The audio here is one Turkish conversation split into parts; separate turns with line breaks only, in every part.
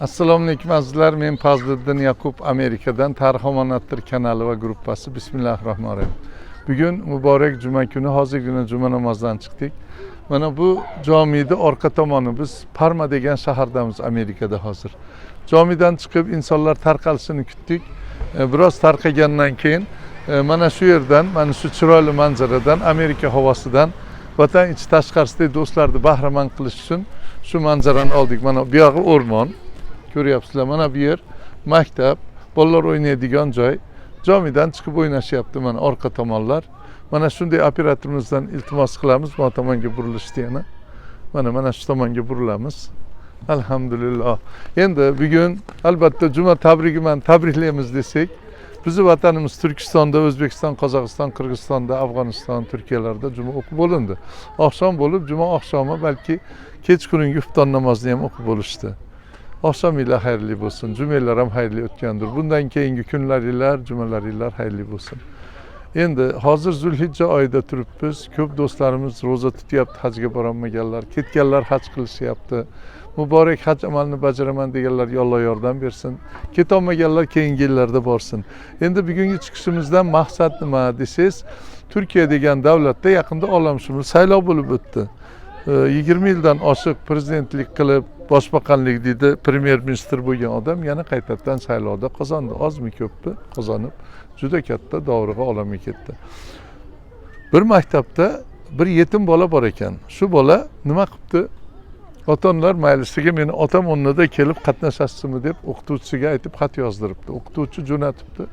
assalomu alaykum azizlar men fazliddin yaqub amerikadan tarix omonatdir kanali va gruppasi. Bismillahi rohmanir rohim bugun muborak juma kuni hozirgina juma namozidan chiqdik. Mana bu jomiyni orqa tomoni biz parma degan shahardamiz amerikada hozir. Jomidan chiqib insonlar tarqalishini kutdik. E, biroz tarqagandan keyin e, mana shu yerdan mana shu chiroyli manzaradan amerika havosidan vatan ichi tashqarisidagi do'stlarni bahramand qilish uchun shu manzarani oldik. Mana bu yog'i o'rmon ko'ryapsizlar mana bu yer. Maktab bolalar o'ynaydigan joy jomidan chiqib o'ynashyapti mana orqa tomonlar mana shunday operatorimizdan iltimos qilamiz bu tomonga burilishdi yana mana mana shu tomonga burilamiz alhamdulillah endi bugun albatta juma tabrigi bilan tabriklaymiz desak bizni vatanimiz turkistonda o'zbekiston qozog'iston qirg'izistonda afg'oniston turkiyalarda juma o'qib bo'lindi oqshom bo'lib juma oqshomi balki kechqurungi iftor namozini ham o'qib bo'lishdi oqshominglar xayrli bo'lsin jumanglar ham xayrli o'tgandir bundan keyingi kunlaringlar jumalaringlar xayrli bo'lsin endi hozir zulhijja oyida turibmiz ko'p do'stlarimiz ro'za tutyapti hajga borolmaganlar ketganlar haj qilishyapti muborak haj amalini bajaraman deganlar alloh yordam bersin ketolmaganlar keyingi yillarda borsin endi bugungi chiqishimizdan maqsad nima desangiz turkiya degan davlatda yaqinda olamshumul saylov bo'lib o'tdi yigirma yildan oshiq prezidentlik qilib boshbakanlik deydi premyer ministr bo'lgan odam yana qaytadan saylovda qozondi ozmi ko'pmi qozonib juda katta davriga olamga ketdi bir maktabda bir yetim bola bor ekan shu bola nima qilibdi ota onalar majlisiga meni otam o'rnida kelib qatnashasizmi deb o'qituvchisiga aytib xat yozdiribdi. O'qituvchi jo'natibdi.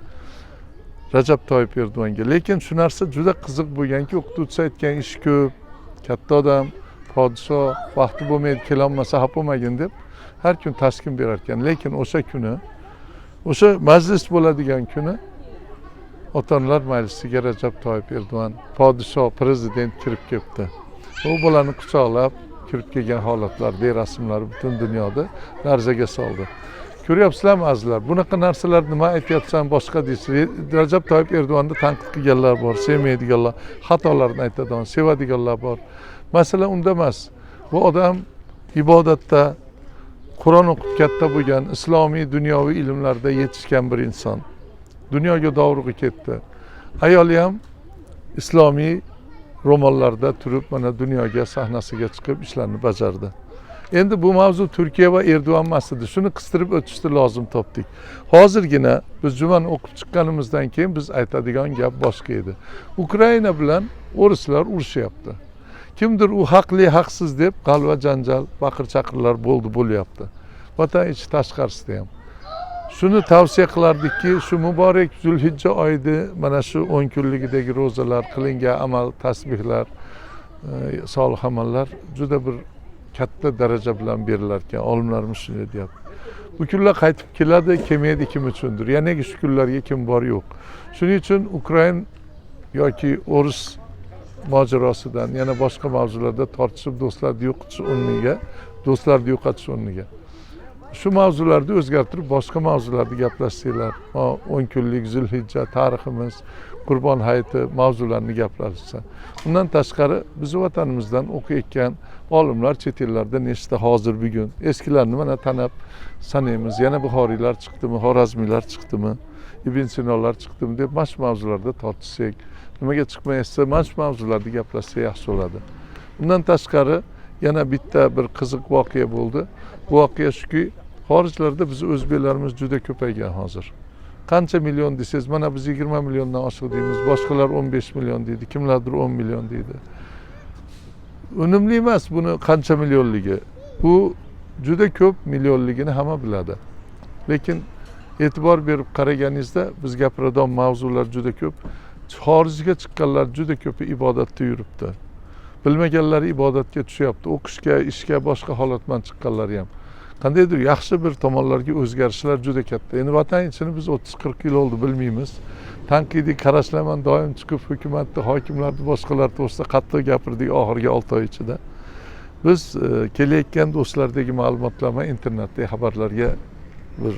Rajab toyib erdo'g'anga. Lekin shu narsa juda qiziq bo'lganki o'qituvchisi aytgan ish ko'p katta odam podshoh vaqti bo'lmaydi kelolmasa xafa bo'lmagin deb har kun taskin berar ekan lekin o'sha kuni o'sha majlis bo'ladigan kuni ota onalar majlisiga rajab toyib erdo'g'an podshoh prezident kirib kelibdi u bolani quchoqlab kirib kelgan holatlarda rasmlari butun dunyoda larzaga soldi. Ko'ryapsizlarmi azizlar bunaqa narsalar nima aytyapsan boshqa deysiz. Rajab toyib erdo'g'onni tanqid qilganlar bor sevmaydiganlar xatolarni aytadigan sevadiganlar bor masala unda emas bu odam ibodatda qur'on o'qib katta bo'lgan islomiy dunyoviy ilmlarda yetishgan bir inson dunyoga dovrug'i ketdi ayoli ham islomiy ro'mollarda turib mana dunyoga sahnasiga chiqib ishlarni bajardi endi bu mavzu turkiya va erdo'g'an emas edi shuni qistirib o'tishni lozim topdik hozirgina biz jumani o'qib chiqqanimizdan keyin biz aytadigan gap boshqa edi. Ukraina bilan o'rislar urushyapti kimdir u haqli haqsiz deb g'alva janjal baqir chaqirlar bo'ldi bo'lyapti vatan ichi tashqarisida ham shuni tavsiya qilardikki shu muborak zulhijja oyida mana shu o'n kunligidagi ro'zalar qilingan amal tasbihlar e, solih amallar juda bir katta daraja bilan berilar ekan olimlarimiz shunday deyapti. Bu kunlar qaytib keladi kelmaydi kim uchundir? Yanagi shu kunlarga kim bor yo'q? Shuning uchun ukrain yoki o'ris mojarosidan yana boshqa mavzularda tortishib do'stlarni yo'qotish o'rniga do'stlarni yo'qotish o'rniga shu mavzularni o'zgartirib boshqa mavzularni gaplashsanglar o'n kunlik zulhijja tariximiz qurbon hayiti mavzularini gaplashsa undan tashqari bizni vatanimizdan o'qiyotgan olimlar chet ellarda nechta hozir bugun eskilarni mana tanab sanaymiz yana buxoriylar chiqdimi xorazmiylar chiqdimi ibn sinolar chiqdimi deb mana shu mavzularda tortishsak nimaga chiqmayapsa mana shu mavzularni gaplashsa yaxshi bo'ladi undan tashqari yana bitta bir qiziq voqea bo'ldi. Bu voqea shuki xorijlarda bizni o'zbeklarimiz juda ko'paygan hozir. Qancha million desangiz mana biz yigirma milliondan oshiq deymiz boshqalar o'n besh million deydi kimlardir o'n million deydi. Unumli emas buni qancha millionligi. Bu juda ko'p millionligini hamma biladi. Lekin e'tibor berib qaraganingizda biz gapiradigan mavzular juda ko'p xorijga chiqqanlar juda ko'pi ibodatda yuribdi bilmaganlari ibodatga tushyapti o'qishga ishga boshqa holat bilan chiqqanlari ham qandaydir yaxshi bir tomonlarga o'zgarishlar juda katta endi vatan ichini biz o'ttiz qirq yil oldi bilmaymiz tanqidiy qarashlar bilan doim chiqib hukumatni hokimlarni boshqalar to'g'risida qattiq gapirdik oxirgi olti oy ichida biz e, kelayotgan do'stlardagi ma'lumotlar bilan internetdagi xabarlarga bir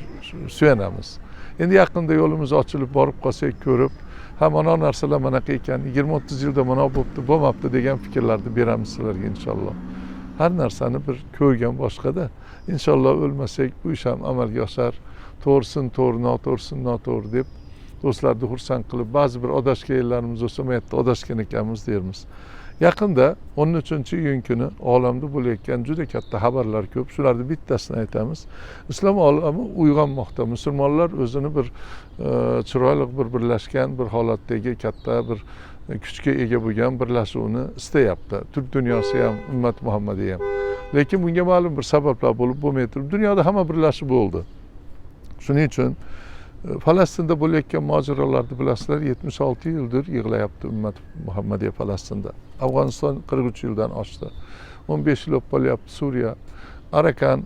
suyanamiz endi yaqinda yo'limiz ochilib borib qolsak ko'rib ha mana narsalar manaqa ekan yigirma o'ttiz yilda mana bo'libdi bo'lmabdi degan fikrlarni beramiz sizlarga inshaalloh har narsani bir ko'rgan boshqada inshaalloh o'lmasak bu ish ham amalga oshar to'g'risini to'g'ri noto'g'risini noto'g'ri deb do'stlarni xursand qilib ba'zi bir adashganlarimiz bo'lsa bu yerda adashgan ekanmiz dermiz yaqinda o'n uchinchi iyun kuni olamda bo'layotgan juda katta xabarlar ko'p shularni bittasini aytamiz islom olami uyg'onmoqda musulmonlar o'zini bir e, chiroyli bir birlashgan bir holatdagi katta bir kuchga ega bo'lgan birlashuvni istayapti turk dunyosi ham ummat muhammadiy ham lekin bunga ma'lum bir sabablar bo'lib bo'lmay turib dunyoda hamma birlashib bo'ldi shuning uchun e, falastinda bo'layotgan mojarolarni bilasizlar yetmish olti yildir yig'layapti ummat muhammadiya falastinda afg'oniston qirq uch yildan oshdi o'n besh yil bo'lib qolyapti suriya. Arakan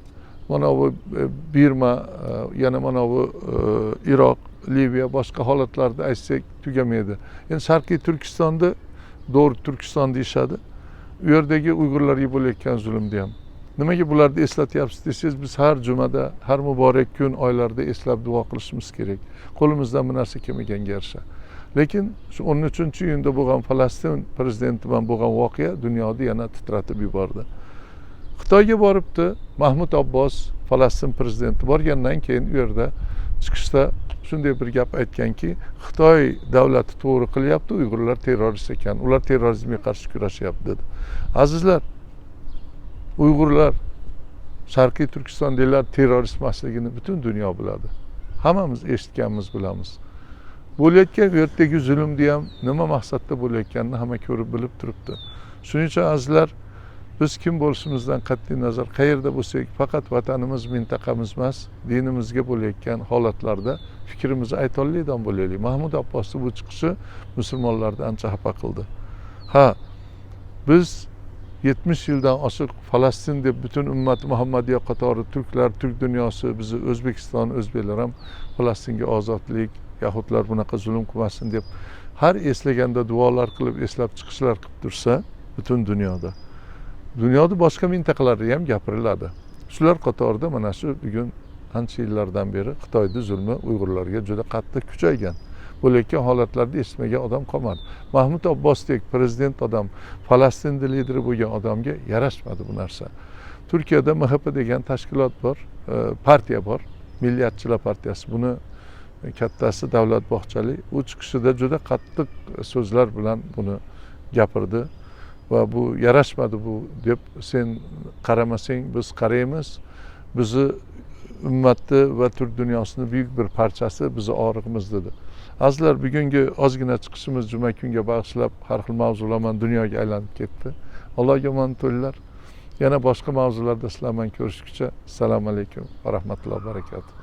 mana bu e, birma e, yana mana bu e, iroq liviya boshqa holatlarda aytsak tugamaydi endi sharqiy turkistonda do'r turkiston deyishadi u yerdagi uyg'urlarga bo'layotgan nimaga bularni eslatyapsiz desangiz biz har jumada har muborak kun oylarda eslab duo qilishimiz kerak. Qo'limizdan bu narsa kelmaganga yarasha. Lekin shu o'n uchinchi iyunda bo'lgan falastin prezidenti bilan bo'lgan voqea dunyoni yana titratib yubordi. Xitoyga boribdi mahmud abbos falastin prezidenti borgandan keyin u yerda chiqishda shunday bir gap aytganki xitoy davlati to'g'ri qilyapti uyg'urlar terrorist ekan ular terrorizmga qarshi kurashyapti dedi. Azizlar uyg'urlar sharqiy turkistondagilar terrorist emasligini butun dunyo biladi hammamiz eshitganmiz bilamiz bo'layotgan u yerdagi zulmni ham nima maqsadda bo'layotganini hamma ko'rib bilib turibdi shuning uchun azizlar biz kim bo'lishimizdan qat'iy nazar qayerda bo'lsak faqat vatanimiz mintaqamiz emas dinimizga bo'layotgan holatlarda fikrimizni aytolmaydigan bo'laylik mahmud abbosni bu chiqishi musulmonlarni ancha xafa qildi ha biz yetmish yildan oshiq falastin deb butun ummat muhammadiya qatori turklar turk dunyosi bizni o'zbekiston o'zbeklar ham falastinga ozodlik yahudlar bunaqa zulm qilmasin deb har eslaganda duolar qilib eslab chiqishlar qilib tursa butun dunyoda. Dunyoda boshqa mintaqalarda ham gapiriladi. Shular qatorida mana shu bugun ancha yillardan beri xitoyni zulmi uyg'urlarga juda qattiq kuchaygan bo'layotgan holatlarda eshitmagan odam qolmadi. Mahmud abbosdek prezident odam falastinni lideri bo'lgan odamga yarashmadi bu narsa. Turkiyada mhp degan tashkilot bor e, partiya bor milliyatchilar partiyasi. Buni kattasi davlat bog'chalik u chiqishida juda qattiq so'zlar bilan buni gapirdi va bu yarashmadi bu deb sen qaramasang biz qaraymiz. Bizni ummatni va turk dunyosini buyuk bir bizni og'rig'imiz dedi azizlar bugungi ozgina chiqishimiz juma kunga bag'ishlab har xil mavzular bilan dunyoga aylanib ketdi allohga omonat bo'linglar yana boshqa mavzularda ko'rishguncha assalomu alaykum va rahmatullohi va barakatuh